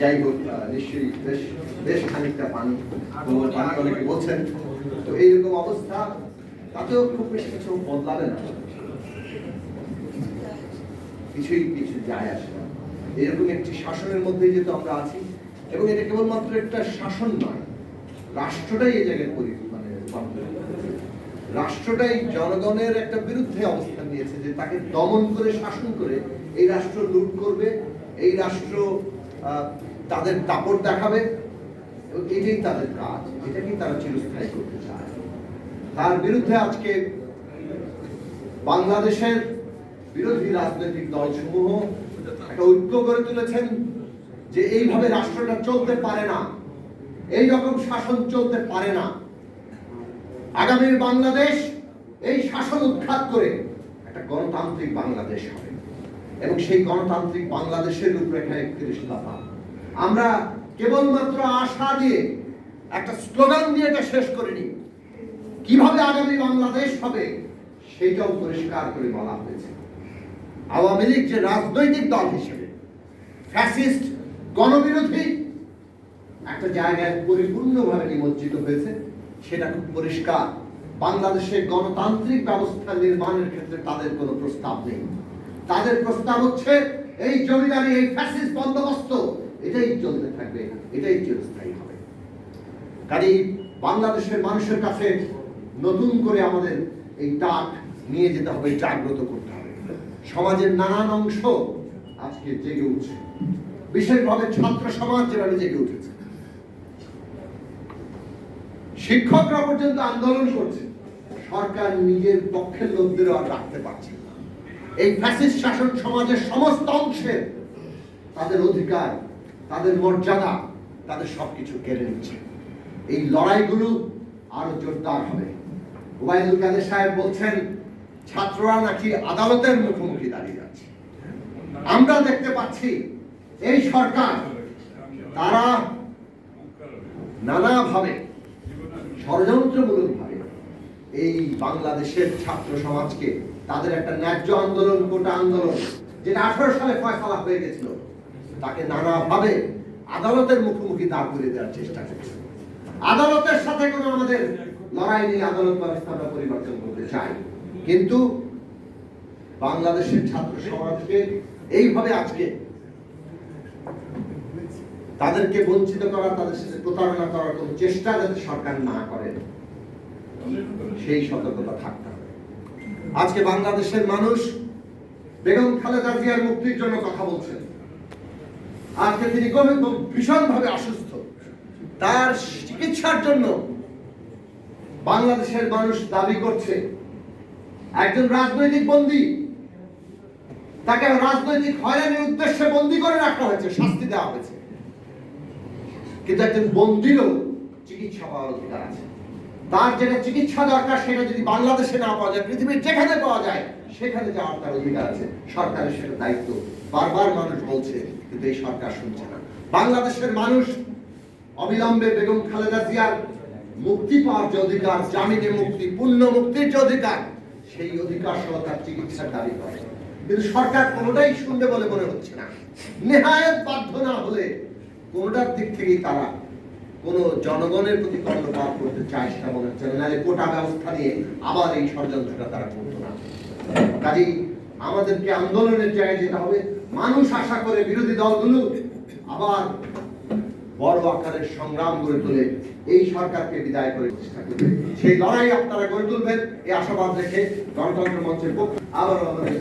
যাই হোক নিশ্চয়ই বেশ বেশ খানিকটা পানি পানি অনেকে বলছেন। তো এইরকম অবস্থা, তাতেও খুব বেশি কিছু বদলাবে না। কিছুই কিছু যায় আসে না। এরকম একটি শাসনের মধ্যে যেহেতু আমরা আছি, এবং এটা কেবলমাত্র একটা শাসন নয়, রাষ্ট্রটাই এই জায়গায় মানে রাষ্ট্রটাই জনগণের একটা বিরুদ্ধে অবস্থান নিয়েছে, যে তাকে দমন করে, শাসন করে এই রাষ্ট্র লুট করবে, এই রাষ্ট্র তাদের দাপট দেখাবে এবং এটাই তাদের কাজ এটাকেই তারা চিরস্থায়ী করতে চায়? তার বিরুদ্ধে আজকে বাংলাদেশের বিরোধী রাজনৈতিক দলসমূহ একটা ঐক্য গড়ে তুলেছেন যে এইভাবে রাষ্ট্রটা চলতে পারে না, এই রকম শাসন চলতে পারে না। আগামীর বাংলাদেশ এই শাসন উৎখাত করে একটা গণতান্ত্রিক বাংলাদেশ হবে। এবং সেই গণতান্ত্রিক বাংলাদেশের রূপরেখা একত্রিশ দফা। আমরা কেবলমাত্র আশা দিয়ে একটা স্লোগান দিয়ে এটা শেষ করে করিনি। কীভাবে আগামী বাংলাদেশ হবে সেটাও পরিষ্কার করে বলা হয়েছে। আওয়ামী লীগ যে রাজনৈতিক দল হিসেবে, ফ্যাসিস্ট, গণবিরোধী, একটা জায়গায় পরিপূর্ণভাবে নিমজ্জিত হয়েছে, সেটা খুব পরিষ্কার। বাংলাদেশে গণতান্ত্রিক ব্যবস্থা নির্মাণের ক্ষেত্রে তাদের কোনো প্রস্তাব নেই। তাদের প্রস্তাব হচ্ছে, এই জমিদারি, এই ফ্যাসিস্ট বন্দোবস্ত, এটাই চলতে থাকবে, এটাই চিরস্থায়ী হবে। কাজেই বাংলাদেশের মানুষের কাছে নতুন করে আমাদের এই ডাক নিয়ে যেতে হবে জাগ্রত করতে হবে। সমাজের নানান অংশ আজকে জেগে উঠছে। বিশেষভাবে ছাত্র সমাজ যেভাবে জেগে উঠেছে। শিক্ষকরা পর্যন্ত আন্দোলন করছে। সরকার নিজের পক্ষের লোকদেরও আর রাখতে পারছে এই ফ্যাসিস্ট শাসন সমাজের সমস্ত অংশের তাদের অধিকার, তাদের মর্যাদা, তাদের সবকিছু কেড়ে নিচ্ছে। এই লড়াইগুলো আরও জোরদার হবে। ওবায়দুল কাদের সাহেব বলছেন, ছাত্ররা নাকি আদালতের মুখোমুখি দাঁড়িয়ে যাচ্ছে আমরা দেখতে পাচ্ছি, এই সরকার, তারা নানাভাবে, ষড়যন্ত্রমূলকভাবে এই বাংলাদেশের ছাত্র সমাজকে তাদের একটা ন্যায্য আন্দোলন কোটা আন্দোলন, যেটা আঠারো সালে ফয়সলা হয়ে গেছিল, তাকে নানাভাবে আদালতের মুখোমুখি দাঁড় করে দেওয়ার চেষ্টা করছে। আদালতের সাথে কোনো আমাদের লড়াই নেই, আদালত ব্যবস্থা পরিবর্তন করতে চাই। কিন্তু বাংলাদেশের ছাত্র সমাজকে এইভাবে আজকে তাদেরকে বঞ্চিত করা, তাদের সাথে প্রতারণা করার কোনো চেষ্টা যাতে সরকার না করে, সেই সতর্কতা হবে আজকে বাংলাদেশের মানুষ বেগম খালেদা জিয়ার মুক্তির জন্য কথা বলছেন। আজকে তিনি ভীষণ ভাবে অসুস্থ। তার চিকিৎসার জন্য বাংলাদেশের মানুষ দাবি করছে। একজন রাজনৈতিক বন্দী, তাকে রাজনৈতিক হয়রানির উদ্দেশ্যে বন্দী করে রাখা হয়েছে, শাস্তি দেওয়া হয়েছে। কিন্তু একজন বন্দিরও চিকিৎসা পাওয়ার অধিকার আছে। তার যেটা চিকিৎসা দরকার সেটা যদি বাংলাদেশে না পাওয়া যায়, পৃথিবীর যেখানে পাওয়া যায়, সেখানে যাওয়ার তার অধিকার আছে। সরকারের সেটা দায়িত্ব। বারবার মানুষ বলছে, কিন্তু এই সরকার শুনছে না। বাংলাদেশের মানুষ, অবিলম্বে বেগম খালেদা জিয়ার মুক্তি পাওয়ার যে অধিকার, জামিনে মুক্তি, পূর্ণ মুক্তির যে অধিকার, সেই অধিকার সহ তার চিকিৎসার দাবি করে। কিন্তু সরকার কোনোটাই শুনবে বলে মনে হচ্ছে না। নেহায়ত বাধ্য না হলে কোনোটার দিক থেকেই তারা কোনো জনগণের প্রতি কর্ণপাত করতে মনে হচ্ছে না। কোটা ব্যবস্থা আবার এই ষড়যন্ত্রটা তারা করতো না। কাজেই আমাদেরকে আন্দোলনের জায়গায় যেতে হবে। মানুষ আশা করে বিরোধী দলগুলো আবার বড় আকারের সংগ্রাম গড়ে তুলে। এই সরকারকে বিদায় করে চেষ্টা করবে। সেই লড়াই আপনারা গড়ে তুলবেন, এই আশাবাদ রেখে গণতন্ত্র মঞ্চের পক্ষ আবার আমাদের